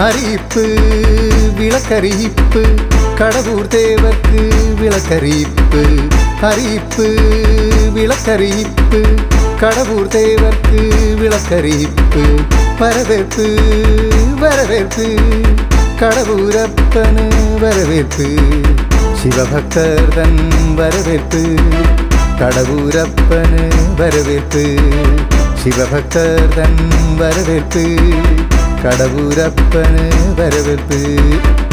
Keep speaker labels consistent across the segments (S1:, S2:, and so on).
S1: அறிப்பு விளக்கறிப்பு கடவுர் தேவர்க்கு விளக்கறிப்பு அறிப்பு விளக்கறிப்பு கடவுர் தேவர்க்கு விளக்கறிப்பு வரவேற்பு வரவேற்பு கடவுரப்பனு வரவேற்பு. சிவபக்தர் தன் வரவேற்பு கடவுரப்பனு வரவேற்பு. சிவபக்தர் தன் வரவேற்பு. കടവൂരപ്പന് വരവേൽപ്പ്.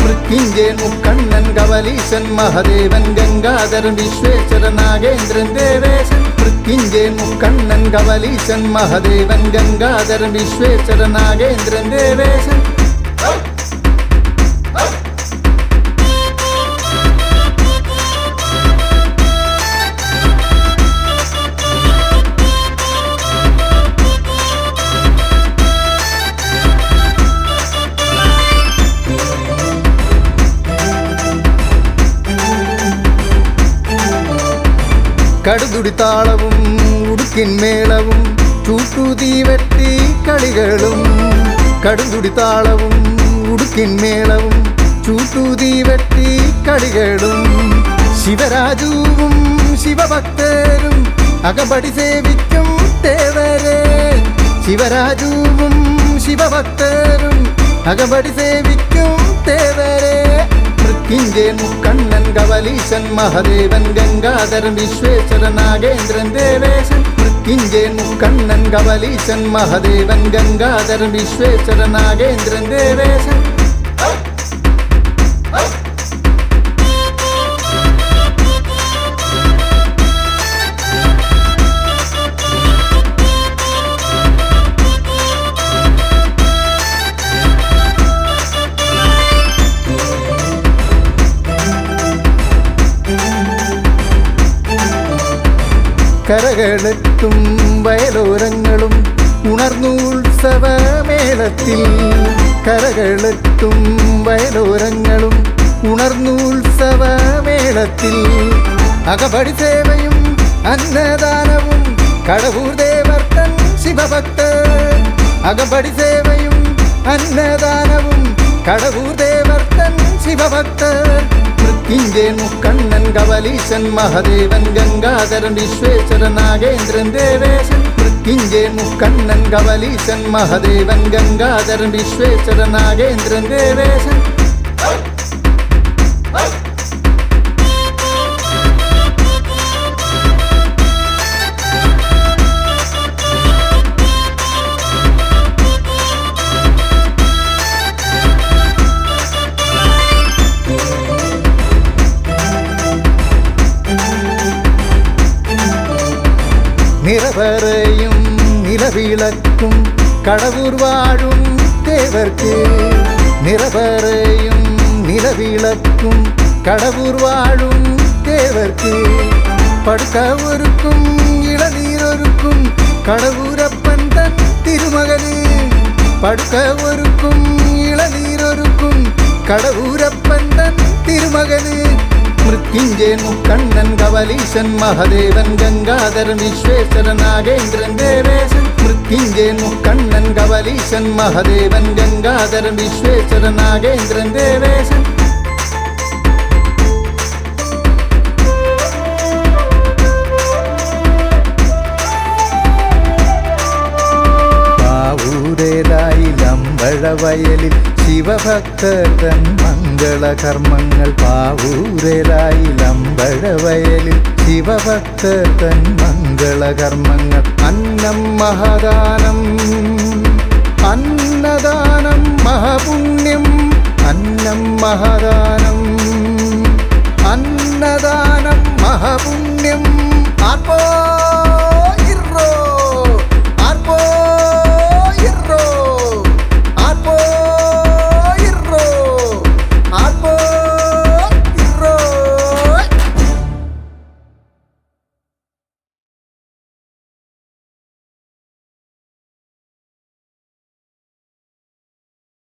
S1: മൃത്യുഞ്ജയൻ മുക്കണ്ണൻ കവലീശൻ മഹദേവൻ ഗംഗാധരൻ വിശ്വേശ്വരൻ നാഗേന്ദ്രൻ ദേവേശൻ. മൃത്യുഞ്ജയൻ മുക്കണ്ണൻ കവലീശൻ മഹദേവൻ ഗംഗാധരൻ വിശ്വേശ്വരൻ നാഗേന്ദ്രൻ ദേവേശൻ. கடுதுடி தாளவும் உடுக்கின் மேளவும் தூக்குதி வெட்டி களிகளும். கடுதுடி தாளவும் உடுக்கின் மேளவும் சூட்டுதி வெட்டி களிகளும். சிவராஜுவும் சிவபக்தரும் அகபடி சேவிக்கும் தேவரே. சிவராஜுவும் சிவபக்தரும் அகபடி சேவிக்கும் தேவரே. മൃത്യുഞ്ജയൻ മുക്കണ്ണൻ കവലീശൻ മഹദേവൻ ഗംഗാധരൻ വിശ്വേശ്വരൻ നാഗേന്ദ്രൻ ദേവേശൻ. മൃത്യുഞ്ജയൻ മുക്കണ്ണൻ കവലീശൻ മഹദേവൻ ഗംഗാധരൻ വിശ്വേശ്വരൻ നാഗേന്ദ്രൻ ദേവേശൻ. കരകളെത്തും വയലോരങ്ങളും ഉണർന്നു ഉത്സവമേളത്തിൽ. കരകളെത്തും വയലോരങ്ങളും ഉണർന്നു ഉത്സവമേളത്തിൽ. അകപടി സേവയും അന്നദാനവും കടവൂർ ദേവർത്തൻ ശിവഭക്തർ അകപടി സേവയും അന്നദാനവും കടവൂർ ദേവർത്തൻ ശിവഭക്തൻ മൃത്യുഞ്ജയൻ മുക്കണ്ണൻ കവലീശൻ മഹദേവൻ ഗംഗാധരൻ വിശ്വേശ്വരൻ നാഗേന്ദ്രൻ ദേവേശൻ മൃത്യുഞ്ജയൻ മുക്കണ്ണൻ കവലീശൻ മഹദേവൻ ഗംഗാധരൻ വിശ്വേശ്വരൻ നാഗേന്ദ്രൻ ദേവേശൻ நிலவரையும் நிலவிளக்கும் கடவுர் வாழும் தேவர்க்கு நிலவரையும் நிலவிளக்கும் கடவுர் வாழும் தேவர்க்கு படுக்கவருக்கும் இளநீரருக்கும் கடவுரப்பன் தன் திருமகனே. படுக்கவருக்கும் இளநீரருக்கும் கடவுரப்பன் தன் திருமகனே. மிருத்யுஞ்சேனும் கண்ணன் கவலீசன் மகதேவன் கங்காதர் விஸ்வேஸ்வரன் நாகேந்திரன் தேவேசன் மிருத்யுஞ்சேனும் கண்ணன் கவலீசன் மகதேவன் கங்காதர் விஸ்வேஸ்வரன் நாகேந்திரன் தேவேசன் പാവൂരേലായിലമ്പഴവയലിൽ ശിവഭക്തൻ മംഗളകർമ്മങ്ങൾ പാവൂരേലായിലമ്പഴവയലിൽ ശിവഭക്തൻ മംഗളകർമ്മങ്ങൾ. അന്നം മഹദാനം അന്നദാനം മഹപുണ്യം അന്നം മഹദാനം അന്നദാനം മഹപുണ്യം. ആർപ്പോ